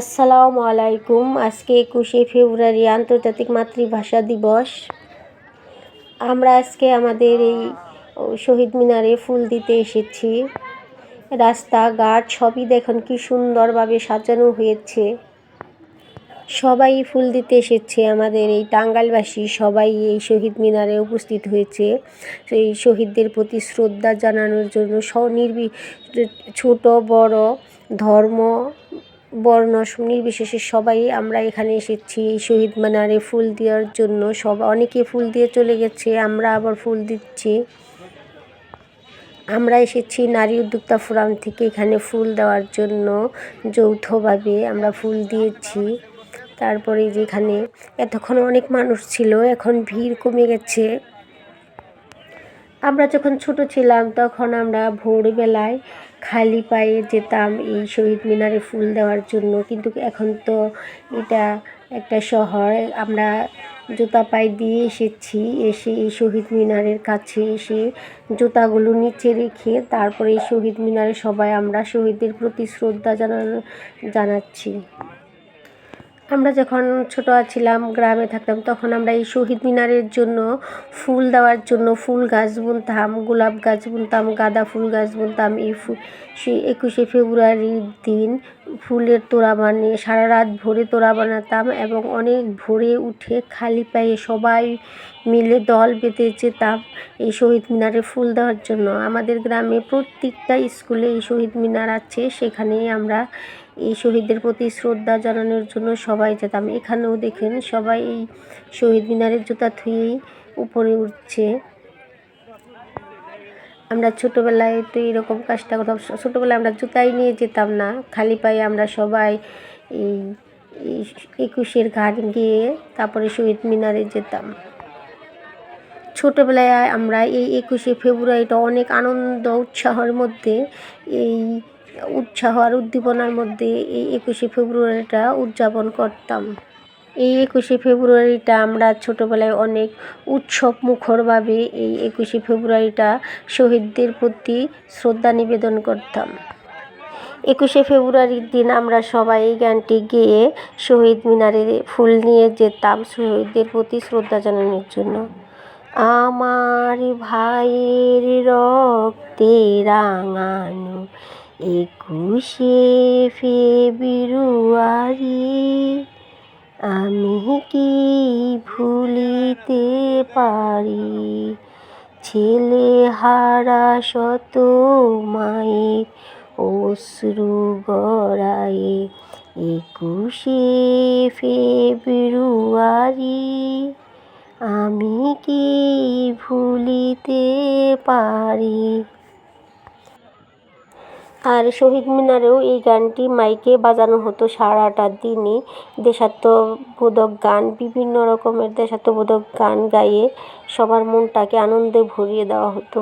আসসালামু আলাইকুম। আজকে একুশে ফেব্রুয়ারি আন্তর্জাতিক মাতৃভাষা দিবস। আমরা আজকে আমাদের এই শহীদ মিনারে ফুল দিতে এসেছি। রাস্তাঘাট সবই দেখুন কি সুন্দরভাবে সাজানো হয়েছে। সবাই ফুল দিতে এসেছে আমাদের এই টাঙ্গাইলবাসী, সবাই এই শহীদ মিনারে উপস্থিত হয়েছে। এই শহীদদের প্রতি শ্রদ্ধা জানানোর জন্য স্বনির্বি ছোট, বড়, ধর্ম বর্ণ নির্বিশেষে সবাই আমরা এখানে এসেছি শহীদ মিনারে ফুল দেওয়ার জন্য। সব, অনেকে ফুল দিয়ে চলে গেছে, আমরা আবার ফুল দিচ্ছি। আমরা এসেছি নারী উদ্যোক্তা ফোরাম থেকে এখানে ফুল দেওয়ার জন্য। যৌথভাবে আমরা ফুল দিয়েছি। তারপরে যেখানে এতক্ষণ অনেক মানুষ ছিল, এখন ভিড় কমে গেছে। আমরা যখন ছোট ছিলাম, তখন আমরা ভোরবেলায় খালি পায়ে যেতাম এই শহীদ মিনারে ফুল দেওয়ার জন্য। কিন্তু এখন তো এটা একটা শহর, আমরা জুতা পায়ে দিয়ে এসেছি, এসে এই শহীদ মিনারের কাছে এসে জুতাগুলো নিচে রেখে তারপরে এই শহীদ মিনারে সবাই আমরা শহীদদের প্রতি শ্রদ্ধা জানানো জানাচ্ছি। আমরা যখন ছোট ছিলাম, গ্রামে থাকতাম, তখন আমরা এই শহীদ মিনারের জন্য ফুল দেওয়ার জন্য ফুল গাছ বুনতাম, গোলাপ গাছ বুনতাম, গাঁদা ফুল গাছ বুনতাম। এই ফুল সেই একুশে ফেব্রুয়ারির দিন ফুলের তোড়া বানিয়ে সারা রাত ভোরে তোড়া বানাতাম এবং অনেক ভোরে উঠে খালি পায়ে সবাই মিলে দল বেঁধে যেতাম এই শহীদ মিনারে ফুল দেওয়ার জন্য। আমাদের গ্রামে প্রত্যেকটা স্কুলে এই শহীদ মিনার আছে। সেখানেই আমরা এই শহীদদের প্রতি শ্রদ্ধা জানানোর জন্য সবাই যেতাম। এখানেও দেখেন সবাই এই শহীদ মিনারের জুতা থুয়েই উপরে উঠছে। আমরা ছোটোবেলায় তো এরকম কাজটা করতাম। ছোটোবেলায় আমরা জুতাই নিয়ে যেতাম না। খালি পায়ে আমরা সবাই এই একুশের ঘাট গিয়ে তারপরে শহীদ মিনারে যেতাম। ছোটোবেলায় আমরা এই একুশে ফেব্রুয়ারিটা অনেক আনন্দ উৎসাহের মধ্যে, এই উৎসাহ আর উদ্দীপনার মধ্যে এই একুশে ফেব্রুয়ারিটা উদযাপন করতাম। এই একুশে ফেব্রুয়ারিটা আমরা ছোটোবেলায় অনেক উৎসব মুখরভাবে এই একুশে ফেব্রুয়ারিটা শহীদদের প্রতি শ্রদ্ধা নিবেদন করতাম। একুশে ফেব্রুয়ারির দিন আমরা সবাই এই গানটি গেয়ে শহীদ মিনারে ফুল নিয়ে যেতাম, শহীদদের প্রতি শ্রদ্ধা জানানোর জন্য। আমার ভাইয়ের রক্তে রাঙানো একুশে ফেব্রুয়ারি। আমি কি ভুলিতে পারি? ছেলে হারা শত মায়ের অশ্রু গড়ায়ে একুশে ফেব্রুয়ারি। আমি কি ভুলিতে পারি? আর শহীদ মিনারেও এই গানটি মাইকে বাজানো হতো সারাটা দিনই। দেশাত্মবোধক গান, বিভিন্ন রকমের দেশাত্মবোধক গান গাইয়ে সবার মনটাকে আনন্দে ভরিয়ে দেওয়া হতো।